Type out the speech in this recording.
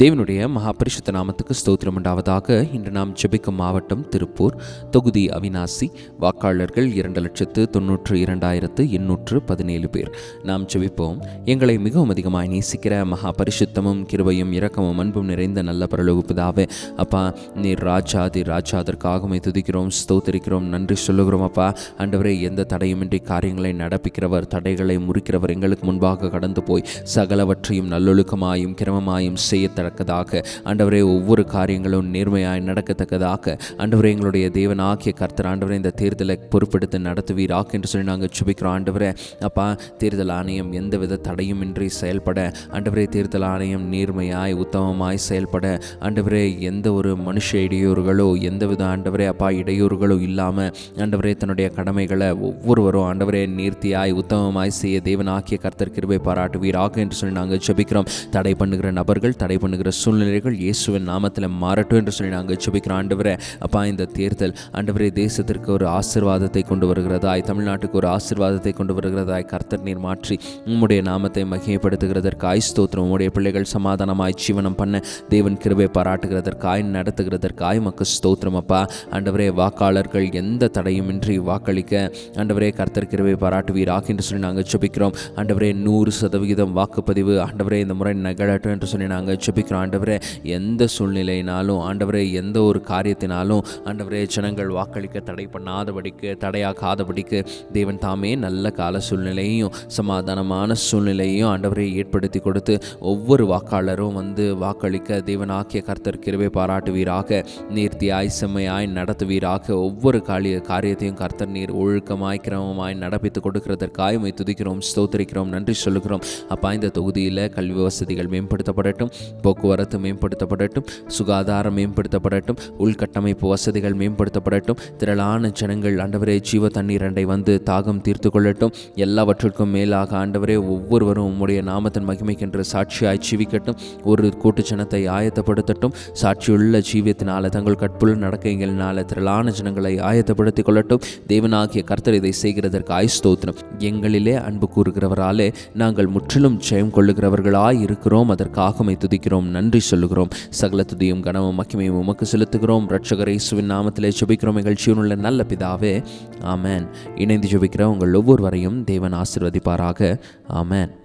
தேவனுடைய மகா பரிசுத்த நாமத்துக்கு ஸ்தோத்திரம் உண்டாவதாக. இன்று நாம் ஜெபிக்கும் மாவட்டம் திருப்பூர். தொகுதி அவினாசி வாக்காளர்கள் இரண்டு லட்சத்து தொன்னூற்று இரண்டாயிரத்து எண்ணூற்று பதினேழு பேர். நாம் ஜெபிப்போம். எங்களை மிகவும் அதிகமாக நேசிக்கிற மகா பரிசுத்தமும் கிருபையும் இரக்கமும் அன்பும் நிறைந்த நல்ல பரலோக அப்பா நீர் ராஜாதி ராஜா துதிக்கிறோம் ஸ்தோத்திரிக்கிறோம் நன்றி சொல்லுகிறோம் அப்பா. அண்டவரே எந்த தடையுமின்றி காரியங்களை நடப்பிக்கிறவர் தடைகளை முறிக்கிறவர் எங்களுக்கு முன்பாக கடந்து போய் சகலவற்றையும் நல்லொழுக்கமாயும் கிரமமாயும் நடக்கதாக ஆண்டவரே ஒவ்வொரு காரியங்களும் நேர்மையாய் நடக்கத்தக்கதாக. ஆண்டவரே எங்களுடைய தேவன் ஆகிய கர்த்தர் ஆண்டவரே இந்த தேர்தலை பொறுப்பெடுத்து நடத்துவீராக் என்று சொல்லி நாங்கள் சுபிக்கிறோம் ஆண்டவரே அப்பா தேர்தல் ஆணையம் எந்தவித தடையும் இன்றி செயல்பட. ஆண்டவரே தேர்தல் ஆணையம் நேர்மையாய் உத்தமமாய் செயல்பட. ஆண்டவரே எந்த ஒரு மனுஷ இடையூறுகளோ எந்தவித ஆண்டவரே அப்பா இடையூறுகளோ இல்லாமல் ஆண்டவரே தன்னுடைய கடமைகளை ஒவ்வொருவரும் ஆண்டவரே நீர்த்தியாய் உத்தமமாய் செய்ய தேவன் ஆகிய கர்த்தர் கிருபை பாராட்டுவீராக என்று சொல்லி நாங்கள் ஜெபிக்கிறோம். தடை பண்ணுகிற நபர்கள் தடை பண்ணுகிற சூழ்நிலைகள் இயேசுவின் நாமத்தில் மாறட்டும் என்று சொல்லி நாங்கள் சுபிக்கிற ஆண்டவரே அப்பா இந்த தேர்தல் ஆண்டவரே தேசத்திற்கு ஒரு ஆசிர்வாதத்தை கொண்டு வருகிறதாய் தமிழ்நாட்டுக்கு ஒரு ஆசிர்வாதத்தை கொண்டு வருகிறதாய் கர்த்தர் நீர் மாற்றி உம்முடைய நாமத்தை மகிமைப்படுத்துகிறதற்காய் ஸ்தோத்திரம். உம்முடைய பிள்ளைகள் சமாதானமாய் ஜீவனம் பண்ண தேவன் கிருபை பாராட்டுகிறதற்காய் நடத்துகிறதற்காய் மக்கு ஸ்தோத்திரம் அப்பா. ஆண்டவரே வாக்காளர்கள் எந்த தடையுமின்றி வாக்களிக்க ஆண்டவரே கர்த்தர் கிருபை பாராட்டுவீராக என்று சொல்லி நாங்கள் சுபிக்கிறோம் ஆண்டவரே நூறு சதவிகிதம் வாக்குப்பதிவு ஆண்டவரே இந்த முறை நகழட்டும் என்று சொல்லி நாங்கள் ஜெபிக்கிறோம் ஆண்டவரே எந்த சூழ்நிலையினாலும் ஆண்டவரே எந்த ஒரு காரியத்தினாலும் ஆண்டவரே ஜனங்கள் வாக்களிக்க தடை பண்ணாதபடிக்கு தடையாகாதபடிக்கு தேவன் தாமே நல்ல கால சூழ்நிலையையும் சமாதானமான சூழ்நிலையையும் ஆண்டவரை ஏற்படுத்தி கொடுத்து ஒவ்வொரு வாக்காளரும் வந்து வாக்களிக்க தேவனாக்கிய கர்த்தர் கிருபை பாராட்டுவீராக நீர்த்தியாய் செம்மையாய் நடத்துவீராக ஒவ்வொரு காலிய காரியத்தையும் கர்த்தர் நீர் ஒழுக்கமாய் கிரமமாய் நடப்பித்து கொடுக்கிறதற்காக உண்மை துதிக்கிறோம் ஸ்தோத்திரிக்கிறோம் நன்றி சொல்லுகிறோம். அப்பா இந்த தொகுதியில் கல்வி வசதிகள் மேம்படுத்தப்படட்டும். போக்குவரத்து மேம்படுத்தப்படட்டும் சுகாதாரம் மேம்படுத்தப்படட்டும் உள்கட்டமைப்பு வசதிகள் மேம்படுத்தப்படட்டும் திரளான ஜனங்கள் ஆண்டவரே ஜீவ தண்ணீர் அண்டை வந்து தாகம் தீர்த்து கொள்ளட்டும். எல்லாவற்றிற்கும் மேலாக ஆண்டவரே ஒவ்வொருவரும் உம்முடைய நாமத்தின் மகிமைக்கென்று சாட்சியாய் ஜீவிக்கட்டும். ஒரு கூட்டு ஜனத்தை ஆயத்தப்படுத்தட்டும். சாட்சியுள்ள ஜீவியத்தினால தங்கள் கற்புள்ள நடக்கைகளினால திரளான ஜனங்களை ஆயத்தப்படுத்திக் கொள்ளட்டும். தேவனாகிய கர்த்தர் இதை செய்கிறதற்கு ஆய்ஸ்தோத்திரம் எங்களிலே அன்பு கூறுகிறவராலே நாங்கள் முற்றிலும் ஜெயம் கொள்ளுகிறவர்களாய் இருக்கிறோம். அதற்காக துதிக்கிறோம். துதிக்கிறோம் நன்றி சொல்லுகிறோம். சகல துதியும் கனமும் மக்கிமையும் உமக்கு செலுத்துகிறோம். ரட்சகர் இயேசுவின் நாமத்திலே ஜெபிக்கிறோம். எங்கள் உள்ள நல்ல பிதாவே. ஆமேன். இணைந்து ஜெபிக்கிற உங்கள் ஒவ்வொருவரையும் தேவன் ஆசிர்வதிப்பாராக. ஆமேன்.